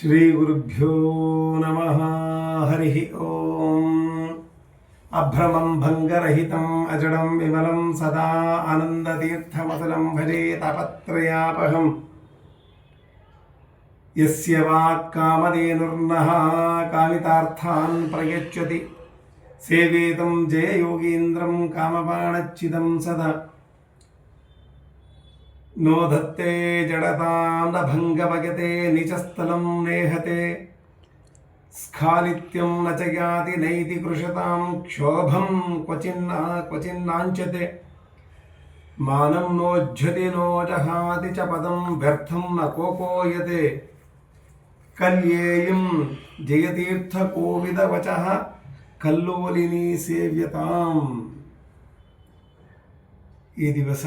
శ్రీగురుభ్యో నమ. హరి ఓం. అభ్రమం భంగరహితం అజడం విమలం సదా ఆనందతీర్థమసలం భజే తపత్రయాపహం. ఎస్య వాక్కామధేనుర్నః కామితార్థాన్ ప్రయచ్చతి. సేవేతం జయయోగీంద్రం కామపాణచ్చిదం సదా. नो धत्ते जडतां न भङ्गभगते निचस्थलं नेहते स्खालित्यं न च याति नैति कृशतां क्षोभं क्वचिन्न क्वचिन्नाञ्चते मानं नोज्झति नो जहाति च पदं व्यर्थं न कोकोयते कल्येयं जयतीर्थकोविदवचः ಕಲ್ಲೋಲಿನಿ ಸೇವ್ಯತಾಂ ಈ ದಿವಸ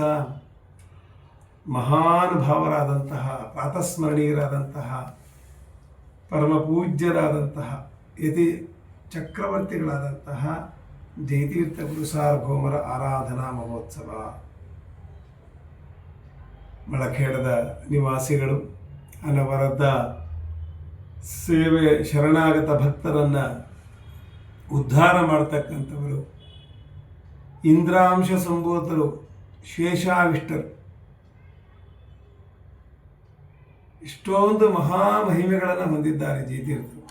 ಮಹಾನುಭಾವರಾದಂತಹ ಪ್ರಾತಸ್ಮರಣೀಯರಾದಂತಹ ಪರಮ ಪೂಜ್ಯರಾದಂತಹ ಯತಿ ಚಕ್ರವರ್ತಿಗಳಾದಂತಹ ಜಯತೀರ್ಥ ಗುರು ಆರಾಧನಾ ಮಹೋತ್ಸವ. ಮಳಖೇಡದ ನಿವಾಸಿಗಳು ಅನವರದ ಸೇವೆ ಶರಣಾಗತ ಭಕ್ತರನ್ನು ಉದ್ಧಾರ ಮಾಡ್ತಕ್ಕಂಥವರು, ಇಂದ್ರಾಂಶ ಸಂಭೂತರು, ಶೇಷಾವಿಷ್ಟರು. ಇಷ್ಟೊಂದು ಮಹಾಮಹಿಮೆಗಳನ್ನು ಹೊಂದಿದ್ದಾರೆ ಜಯತೀರ್ಥರು.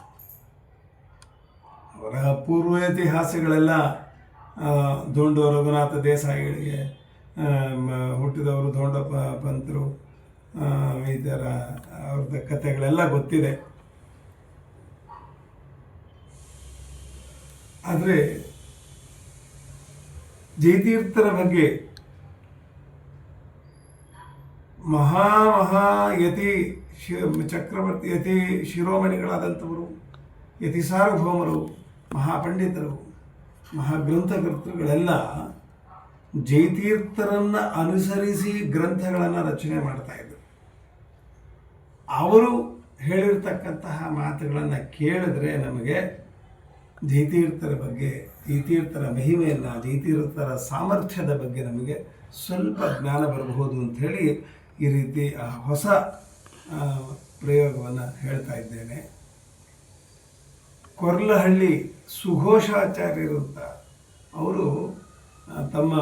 ಅವರ ಪೂರ್ವ ಇತಿಹಾಸಗಳೆಲ್ಲ ದೊಂಡು ರಘುನಾಥ ದೇಸಾಯಿಗಳಿಗೆ ಹುಟ್ಟಿದವರು ದೊಂಡ ಪಂತರು ಈ ಥರ ಅವ್ರದ್ದು ಕಥೆಗಳೆಲ್ಲ ಗೊತ್ತಿದೆ. ಆದರೆ ಜಯತೀರ್ಥರ ಬಗ್ಗೆ ಮಹಾ ಮಹಾ ಯತಿ ಶಿ ಚಕ್ರವರ್ತಿ ಯತಿ ಶಿರೋಮಣಿಗಳಾದಂಥವರು, ಯತಿ ಸಾರ್ವಭೌಮರು, ಮಹಾಪಂಡಿತರು, ಮಹಾಗ್ರಂಥಕರ್ತೃಗಳೆಲ್ಲ ಜೈತೀರ್ಥರನ್ನು ಅನುಸರಿಸಿ ಗ್ರಂಥಗಳನ್ನು ರಚನೆ ಮಾಡ್ತಾ ಇದ್ದರು ಅವರು ಹೇಳಿರ್ತಕ್ಕಂತಹ ಮಾತುಗಳನ್ನು ಕೇಳಿದ್ರೆ ನಮಗೆ ಜೈತೀರ್ಥರ ಬಗ್ಗೆ, ಜೈತೀರ್ಥರ ಮಹಿಮೆಯನ್ನು, ಜೈತೀರ್ಥರ ಸಾಮರ್ಥ್ಯದ ಬಗ್ಗೆ ನಮಗೆ ಸ್ವಲ್ಪ ಜ್ಞಾನ ಬರಬಹುದು ಅಂಥೇಳಿ ಈ ರೀತಿ ಹೊಸ ಪ್ರಯೋಗವನ್ನು ಹೇಳ್ತಾ ಇದ್ದೇನೆ. ಕೊರ್ಲಹಳ್ಳಿ ಸುಘೋಷಾಚಾರ್ಯರು ಅಂತ ಅವರು ತಮ್ಮ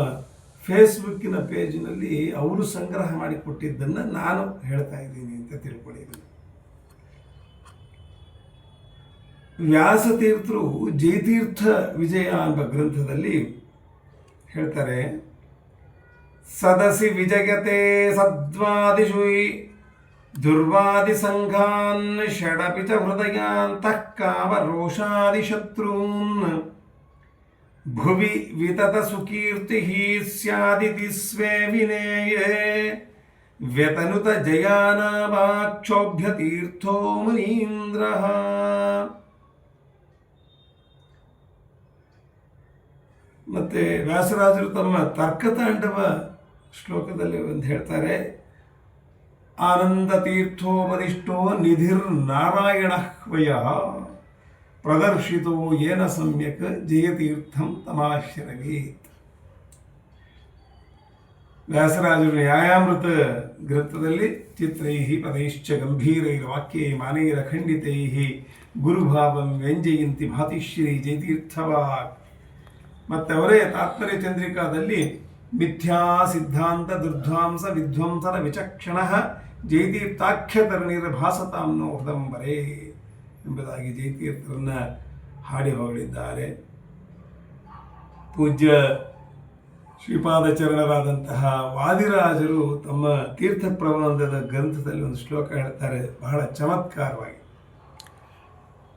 ಫೇಸ್ಬುಕ್ಕಿನ ಪೇಜ್ನಲ್ಲಿ ಅವರು ಸಂಗ್ರಹ ಮಾಡಿಕೊಟ್ಟಿದ್ದನ್ನು ನಾನು ಹೇಳ್ತಾ ಇದ್ದೀನಿ ಅಂತ ತಿಳ್ಕೊಳ್ಳಿ ವ್ಯಾಸತೀರ್ಥರು ಜಯತೀರ್ಥ ವಿಜಯ ಎಂಬ ಗ್ರಂಥದಲ್ಲಿ ಹೇಳ್ತಾರೆ ಸದಸಿ ವಿಜಯತೆ ಸದ್ವಾದಿಷು ದುರ್ವಾದಿ ಸಂಘಾನ್ ಷಡಪಿ ಚ ಹೃದಯಾಂತಃ ಕಾಮ ರೋಷಾದಿ ಶತ್ರೂನ್ ಭುವಿ ವಿತತ ಸುಕೀರ್ತಿ ಸ್ಯಾದಿತಿ ಸ್ವೇ ವಿನೇಯೇ ವ್ಯತನುತ ಜಯಾನಾಮಾಕ್ಷೋಭ್ಯ ತೀರ್ಥೋ ಮುನೀಂದ್ರ ಮತ್ತೆ ವ್ಯಾಸರಾಜರು ತಮ್ಮ ತರ್ಕತಾಂಡವ ಶ್ಲೋಕದಲ್ಲಿ ಒಂದು ಹೇಳ್ತಾರೆ ಆನಂದ ತೀರ್ಥೋಪದಿಷ್ಟೋ ನಿಧಿರ್ ನಾರಾಯಣ ಹ್ವಯ ಪ್ರದರ್ಶಿತೋ ಏನ ಸಮ್ಯಕ್ ಜಯತೀರ್ಥಂ ತಮಾಶ್ರವೀತ್ ವ್ಯಾಸರಾಜರು ನ್ಯಾಯಾಮೃತ ಗ್ರಂಥದಲ್ಲಿ ಚಿತ್ರೈ ಪದೈಶ್ಚ ಗಂಭೀರೈರ್ವಾಕ್ಯೈ ಮಾನೈರಖಂಡಿತೈ ಗುರುಭಾವಂ ವ್ಯಂಜಯಂತಿ ಭಾತಿಶ್ರೀ ಜಯತೀರ್ಥವಾಕ್ ಮತ್ತೆ ಅವರೇ ತಾತ್ಪರ್ಯ ಚಂದ್ರಿಕಾದಲ್ಲಿ ಮಿಥ್ಯಾ ಸಿದ್ಧಾಂತ ದುರ್ಧ್ವಾಂಸ ವಿಧ್ವಂಸನ ವಿಚಕ್ಷಣ ಜಯತೀರ್ಥಾಖ್ಯತರಣಿರ ಭಾಸತಾಂನೋ ಹೃದಂಬರೇ ಎಂಬುದಾಗಿ ಜಯತೀರ್ಥರನ್ನ ಹಾಡಿ ಹೊಗಳಿದ್ದಾರೆ. ಪೂಜ್ಯ ಶ್ರೀಪಾದಚರಣರಾದಂತಹ ವಾದಿರಾಜರು ತಮ್ಮ ತೀರ್ಥ ಪ್ರಬಂಧದ ಗ್ರಂಥದಲ್ಲಿ ಒಂದು ಶ್ಲೋಕ ಹೇಳ್ತಾರೆ. ಬಹಳ ಚಮತ್ಕಾರವಾಗಿ.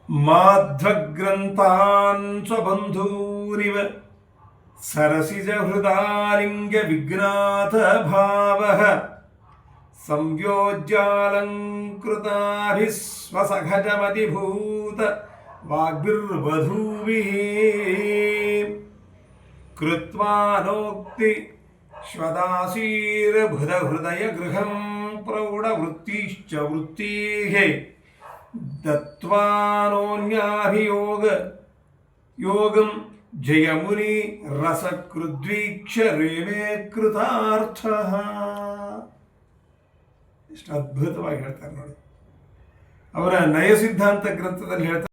ಮಾಧ್ವಗ್ರಂಥಾನ್ ಸ್ವಬಂಧೂರಿವ सरसिजहृदालिङ्गविज्ञातभावः संयोज्यालङ्कृताभिः स्वसहजमतिभूत वाग्भिर्वधूभिः कृत्वा नोक्ति श्वदासीरभृदहृदयगृहं प्रौढवृत्तिश्च वृत्तिः दत्त्वा नोन्याभियोग योगम् ಜಯಮುನಿ ರಸಕೃದ್ವೀಕ್ಷ ರೇವೇ ಕೃತಾರ್ಥ ಎಷ್ಟು ಅದ್ಭುತವಾಗಿ ಹೇಳ್ತಾರೆ ನೋಡಿ. ಅವರ ನಯ ಸಿದ್ಧಾಂತ ಗ್ರಂಥದಲ್ಲಿ ಹೇಳ್ತಾರೆ